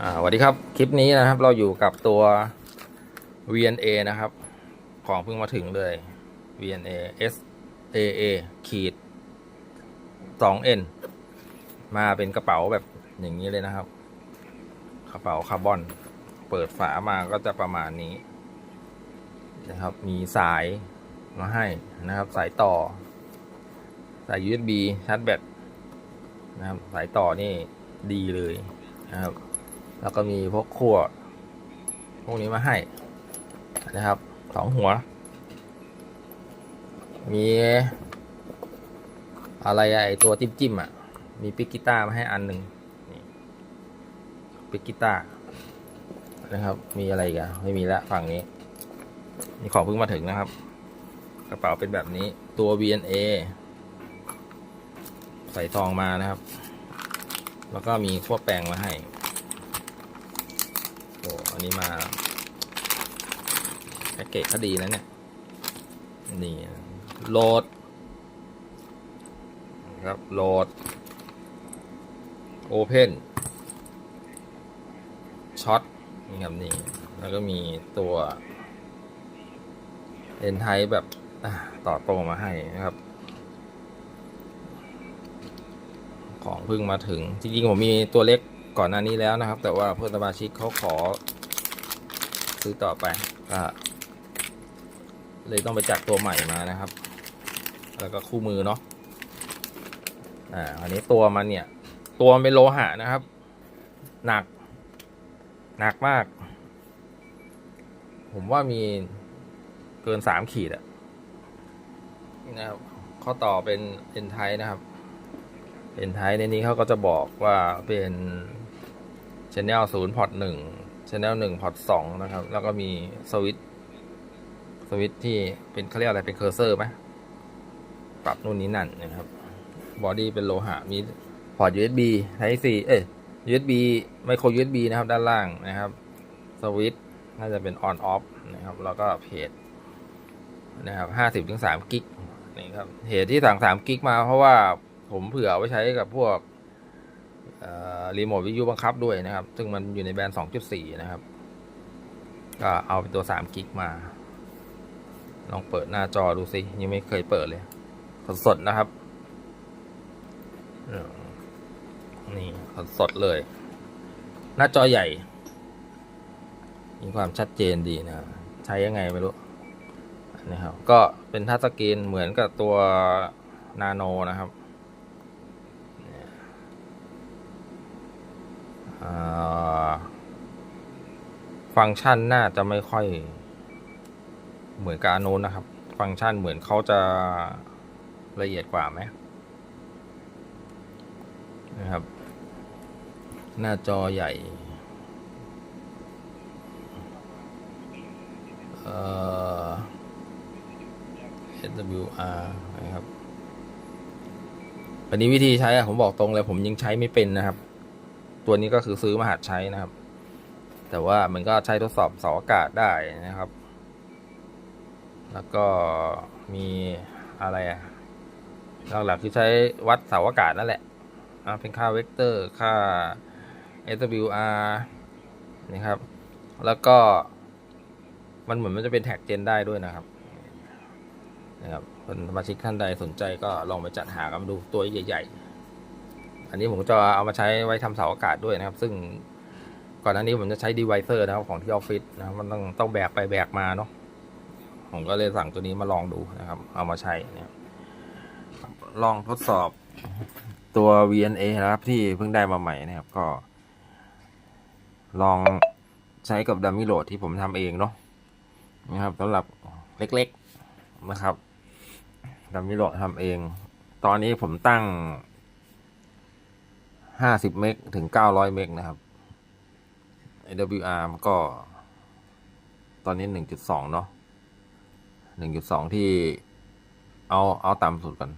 อ่าสวัสดีครับคลิปนี้นะครับเราอยู่กับตัว VNA นะครับ ของเพิ่งมาถึงเลย VNA SAA ขีด 2N มาเป็นกระเป๋าแบบอย่างนี้เลยนะครับ กระเป๋าคาร์บอน เปิดฝามาก็จะประมาณนี้ นะครับมีสายมาให้นะครับ สายต่อ สาย USB ชาร์จแบตนะครับ สายต่อนี่ดีเลยนะครับ แล้วก็มีพวกขั้วพวกนี้มาให้นะครับสองหัว มีอะไรอะไอตัวจิ้มจิ้มๆอะ มีปิกกีตามาให้อันหนึ่งนี่ปิกกีตานะครับ มีอะไรกันไม่มีละฝั่งนี้ นี่ของเพิ่งมาถึงนะครับ กระเป๋าเป็นแบบนี้ตัว VNA ใส่ทองมานะครับ แล้วก็มีขั้วแปรงมาให้ โอ้อันนี้มาแพ็กเกจก็ดีนะเนี่ย นี่โหลดนะครับโหลดโอเพนช็อตนี่ครับนี่ แล้วก็มีตัวเอ็นไทแบบต่อตรงมาให้นะครับ ของเพิ่งมาถึง จริงๆ ผมมีตัวเล็ก ก่อนหน้านี้แล้วนะครับ แต่ว่าเพื่อนสมาชิกเขาขอ ซื้อต่อไปก็เลยต้องไปจัดตัวใหม่มานะครับ แล้วก็คู่มือเนาะอ่าอันนี้ตัวมันเนี่ย ตัวมันเป็นโลหะนะครับ หนัก หนักมาก ผมว่ามีเกินสามขีดอะนี่นะครับข้อต่อเป็นเอ็นไทนะครับเอ็นไทในนี้เขาก็จะบอกว่าเป็น Channel 0พอร์ต1 Channel 1พอร์ต2นะครับ แล้วก็มีสวิตช์สวิตช์ที่เป็นเขาเรียกอะไรเป็นเคอร์เซอร์ไหมปรับนู่นนี้นั่นนะครับบอดี้เป็นโลหะมีพอร์ต USB Type C เอ้ย USB ไมโคร USB นะครับ ด้านล่างนะครับสวิตช์น่าจะเป็น on off นะครับ แล้วก็เพจนะครับห้าสิบถึงสามกิกนี่ครับเหตุที่สั่งสามกิกมาเพราะว่าผมเผื่อไว้ใช้กับพวก รีโมทวิทยุบังคับด้วยนะครับ ซึ่งมันอยู่ในแบรนด์ 2.4 นะครับ ก็เอาเป็นตัว 3 กิกมา ลองเปิดหน้าจอดูสิ ยังไม่เคยเปิดเลย สดๆนะครับ นี่สดๆเลย หน้าจอใหญ่ มีความชัดเจนดีนะ ใช้ยังไงไม่รู้นะครับ ก็เป็นทัชสกรีนเหมือนกับตัวนาโนนะครับ อ่า ฟังก์ชันน่าจะไม่ค่อยเหมือนกับอนนุนนะครับ ฟังก์ชันเหมือนเขาจะละเอียดกว่าไหมนะครับ หน้าจอใหญ่เอ่อ SWR นะครับอันนี้วิธีใช้ผมบอกตรงเลยผมยังใช้ไม่เป็นนะครับ ตัวนี้ก็คือซื้อมาหัดใช้นะครับ แต่ว่ามันก็ใช้ทดสอบเสาอากาศได้นะครับ แล้วก็มีอะไรอะหลักๆคือใช้วัดเสาอากาศนั่นแหละเป็นค่าเวกเตอร์ ค่า SWR นะครับ แล้วก็มันเหมือนมันจะเป็นแท็กเจนได้ด้วยนะครับนะครับสมาชิกท่านใดสนใจก็ลองไปจัดหากันดูตัวใหญ่ ๆ อันนี้ผมจะเอามาใช้ไว้ทำเสาอากาศด้วยนะครับ ซึ่งก่อนหน้านี้ผมจะใช้ดีไวเซอร์นะครับของที่ออฟฟิศนะมันต้องต้องแบกไปแบกมาเนาะผมก็เลยสั่งตัวนี้มาลองดูนะครับ เอามาใช้เนี่ยลองทดสอบตัว VNA นะครับ ที่เพิ่งได้มาใหม่นะครับ ก็ ลองใช้กับดัมมี่โหลดที่ผมทำเองเนาะนะครับสำหรับเล็ก ๆนะครับดัมมี่โหลดทำเอง ตอนนี้ผมตั้ง ห้าสิบเมกถึงเก้าร้อยเมกนะครับ AWR มันก็ ตอนนี้หนึ่งจุดสองเนาะหนึ่งจุดสองที่เอา เอาต่ำสุดก่อน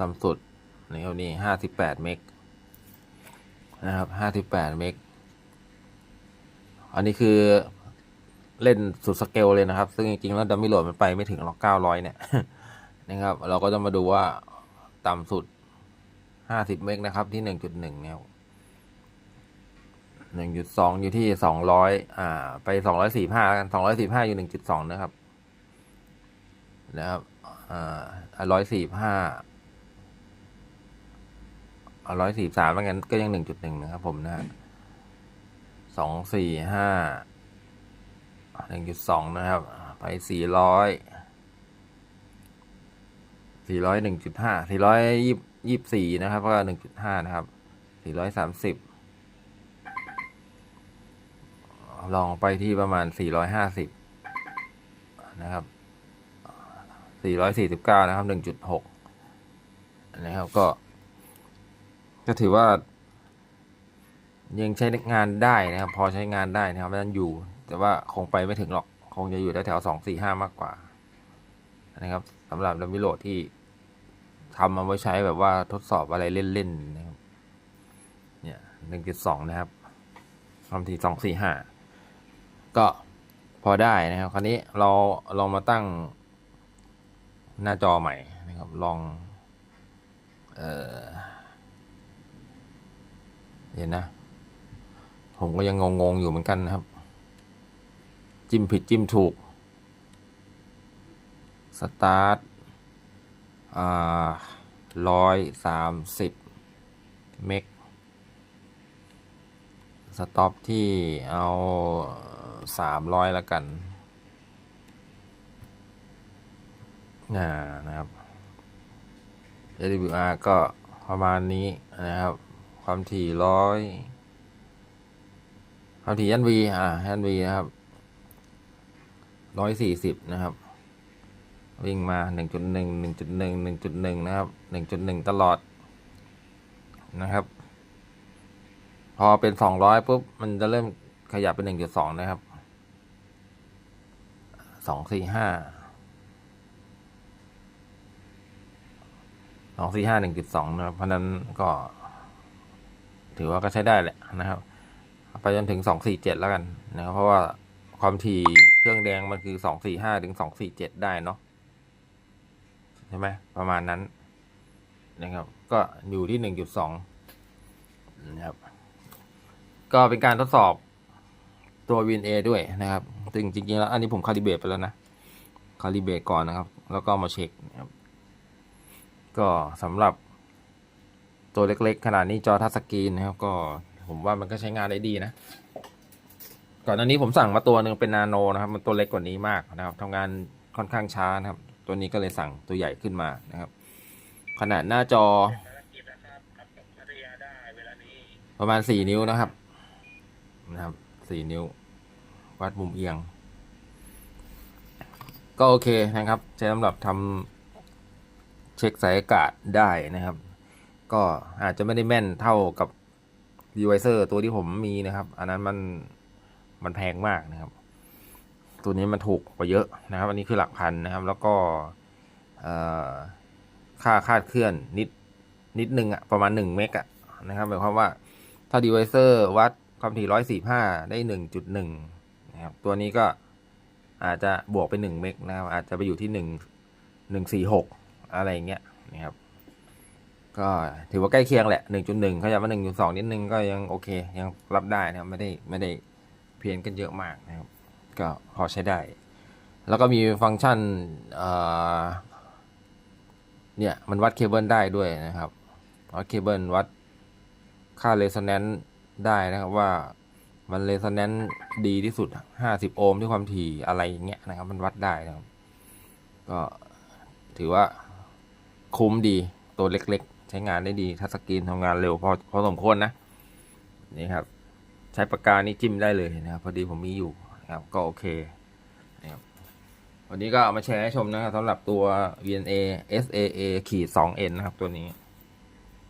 ต่ำสุดนี่ครับนี่ห้าสิบแปดเมกนะครับห้าสิบแปดเมกอันนี้คือเล่นสุดสเกลเลยนะครับ ซึ่งจริงๆแล้วดัมมี่โหลดมันไปไม่ถึงหรอกเก้าร้อยเนี่ยนะครับ เราก็จะมาดูว่าต่ำสุด ห้าสิบเมกนะครับที่หนึ่งจุดหนึ่งเนี่ยหนึ่งจุดสองอยู่ที่สองร้อยอ่า ไปสองร้อยสี่ห้ากันสองร้อยสี่ห้าอยู่หนึ่งจุดสองนะครับ นะครับอ่าร้อยสี่ห้าร้อยสี่สามแล้วกันก็ยังหนึ่งจุดหนึ่งนะครับ ผมนะฮะสองสี่ห้าหนึ่งจุดสองนะครับ ไปสี่ร้อยสี่ร้อยหนึ่งจุดห้าสี่ร้อยยี่ ยี่สี่นะครับก็หนึ่งจุดห้านะครับสี่ร้อยสามสิบลองไปที่ประมาณสี่ร้อยห้าสิบนะครับ449นะครับ1.6นะครับก็ ก็ถือว่า ยังใช้งานได้นะครับ พอใช้งานได้นะครับนั้นอยู่ แต่ว่าคงไปไม่ถึงหรอก คงจะอยู่แถวๆ245มากกว่านะครับสำหรับดัมบิโลดที่ ทำมาไว้ใช้แบบว่าทดสอบอะไรเล่นๆนะครับ เนี่ย1.2นะครับความถี่245ก็พอได้นะครับคราวนี้เราลองมาตั้งหน้าจอใหม่นะครับลองเออเห็นนะ ผมก็ยังงงๆอยู่เหมือนกันนะครับ จิ้มผิดจิ้มถูกสตาร์ท ร้อยสามสิบเมกสต็อปที่เอาสามร้อยละกันนะครับ AWR ก็ประมาณนี้นะครับ ความถี่ร้อยความถี่ยัน V อ่ายัน V นะครับร้อยสี่สิบนะครับ วิ่งมาหนึ่งจุดหนึ่งหนึ่งจุดหนึ่งหนึ่งจุดหนึ่งนะครับหนึ่งจุดหนึ่งตลอดนะครับ พอเป็นสองร้อยปุ๊บ มันจะเริ่มขยับเป็นหนึ่งจุดสองนะครับสองสี่ห้าสองสี่ห้าหนึ่งจุดสองนะครับเพราะนั้นก็ ถือว่าก็ใช้ได้แหละนะครับ ไปจนถึงสองสี่เจ็ดแล้วกันนะครับ เพราะว่าความถี่เครื่องแดงมันคือสองสี่ห้าถึงสองสี่เจ็ดได้เนาะ ใช่ไหมประมาณนั้นนะครับ ก็อยู่ที่หนึ่งจุดสองนะครับ ก็เป็นการทดสอบตัว VNA ด้วยนะครับซึ่งจริงๆแล้วอันนี้ผมคาลิเบรตไปแล้วนะ คาลิเบรตก่อนนะครับ แล้วก็มาเช็คนะครับก็สำหรับตัวเล็กๆ ขนาดนี้จอทัชสกรีนนะครับ ก็ผมว่ามันก็ใช้งานได้ดีนะ ก่อนหน้านี้ผมสั่งมาตัวหนึ่งเป็นนาโนนะครับ มันตัวเล็กกว่านี้มากนะครับทำงานค่อนข้างช้านะครับ ตัวนี้ก็เลยสั่งตัวใหญ่ขึ้นมานะครับ ขนาดหน้าจอ ประมาณสี่นิ้วนะครับนะครับสี่นิ้ว วัดมุมเอียง ก็โอเคนะครับใช้สำหรับทำเช็คสายอากาศได้นะครับ ก็อาจจะไม่ได้แม่นเท่ากับ d e v i เซอร์ตัวที่ผมมีนะครับ อันนั้นมันมันแพงมากนะครับ ตัวนี้มันถูกกว่าเยอะนะครับ อันนี้คือหลักพันนะครับ แล้วก็ค่าคาดเคลื่อนนิดนิดนึงอะประมาณหนึ่งเมกอะนะครับหมายความว่าถ้า d e v i เซอร์วัดความถี่ร้อยสี่ห้าได้หนึ่งจุดหนึ่งนะครับ ตัวนี้ก็อาจจะบวกไปหนึ่งเมกนะครับ อาจจะไปอยู่ที่หนึ่งหนึ่งสี่หกอะไรอย่างเงี้ยนะครับ ก็ถือว่าใกล้เคียงแหละหนึ่งจุดหนึ่งเขาจะมาหนึ่งจุดสองนิดนึงก็ยังโอเค ยังรับได้นะครับ ไม่ได้ไม่ได้เพี้ยนกันเยอะมากนะครับ ก็พอใช้ได้ แล้วก็มีฟังก์ชันเนี่ยมันวัดเคเบิลได้ด้วยนะครับวัดเคเบิลวัดค่าเร s o แนนซ์ได้นะครับว่ามันเร s o แนนซ์ดีที่สุด 50 โอห์มที่ความถี่อะไรอย่างเงี้ยนะครับ มันวัดได้นะครับ ก็ถือว่าคุ้มดีตัวเล็กๆ ใช้งานได้ดีทัชสกรีนทำงานเร็วพอพอสมควรนะ นี่ครับ ใช้ปากกานี่จิ้มได้เลยนะครับ พอดีผมมีอยู่ นะครับก็โอเคนะครับวันนี้ก็เอามาแชร์ให้ชมนะครับสำหรับตัว VNA SAA ขีด 2N นะครับตัวนี้